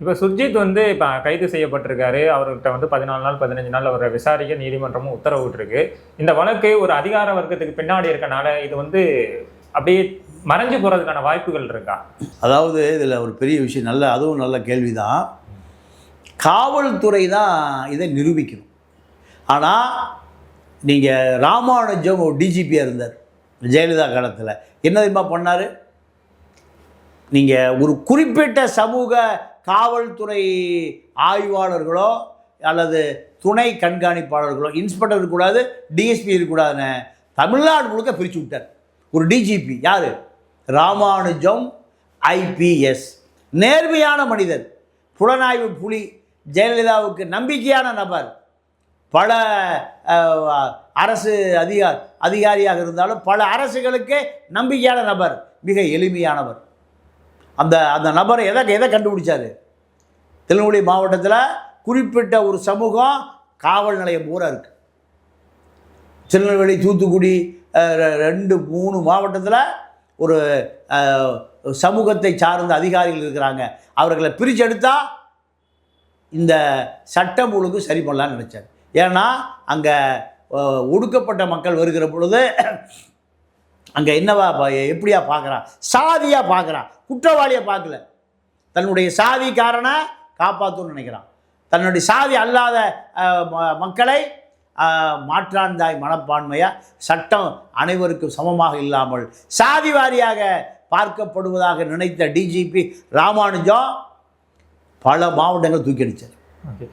இப்போ சுர்ஜித் வந்து இப்போ கைது செய்யப்பட்டிருக்காரு. அவர்கிட்ட வந்து பதினாலு நாள் பதினஞ்சு நாள் அவரை விசாரிக்க நீதிமன்றமும் உத்தரவிட்டிருக்கு. இந்த வழக்கு ஒரு அதிகார வர்க்கத்துக்கு பின்னாடி இருக்கனால இது வந்து அப்படியே மறைஞ்சு போகிறதுக்கான வாய்ப்புகள் இருக்கா? அதாவது இதில் ஒரு பெரிய விஷயம் நல்ல அதுவும் நல்ல கேள்வி தான் காவல்துறை தான் இதை நிரூபிக்கணும். ஆனால் நீங்கள் ராமானுஜம் ஒரு டிஜிபியாக இருந்தார் ஜெயலலிதா காலத்தில். என்ன தெரியுமா பண்ணார்? நீங்கள் ஒரு குறிப்பிட்ட சமூக காவல்துறை ஆய்வாளர்களோ அல்லது துணை கண்காணிப்பாளர்களோ இன்ஸ்பெக்டர் இருக்கக்கூடாது டிஎஸ்பி இருக்கக்கூடாதுன்னு தமிழ்நாடு முழுக்க பிரித்து விட்டார். ஒரு டிஜிபி யார்? ராமானுஜம் ஐபிஎஸ் நேர்மையான மனிதர். புலனாய்வு புலி ஜெயலலிதாவுக்கு நம்பிக்கையான நபர். பல அரசு அதிகார் அதிகாரியாக இருந்தாலும் பல அரசுகளுக்கு நம்பிக்கையான நபர் மிக எளிமையானவர். அந்த அந்த நபரை எதை எதை கண்டுபிடிச்சாரு? திருநெல்வேலி மாவட்டத்தில் குறிப்பிட்ட ஒரு சமூகம் காவல் நிலையம் பூரா இருக்குது திருநெல்வேலி தூத்துக்குடி ரெ- ரெண்டு மூணு மாவட்டத்தில் ஒரு சமூகத்தை சார்ந்த அதிகாரிகள் இருக்கிறாங்க. அவர்களை பிரிச்செடுத்தா இந்த சட்டம் ஒழுங்கு சரி பண்ணலான்னு நினச்சார். ஏன்னா அங்கே ஒடுக்கப்பட்ட மக்கள் வருகிற பொழுது அங்கே என்னவா பா- எப்படியா பார்க்குறான் சாதியாக பார்க்குறான் குற்றவாளியை பார்க்கல தன்னுடைய சாதிக்காரனை காப்பாற்றணும்னு நினைக்கிறான். தன்னுடைய சாதி அல்லாத ம- மக்களை மாற்றாந்தாய் மனப்பான்மையாக சட்டம் அனைவருக்கும் சமமாக இல்லாமல் சாதி வாரியாக பார்க்கப்படுவதாக நினைத்த டிஜிபி ராமானுஜம் பல மாவட்டங்கள் தூக்கி அடித்தார் ஓகே.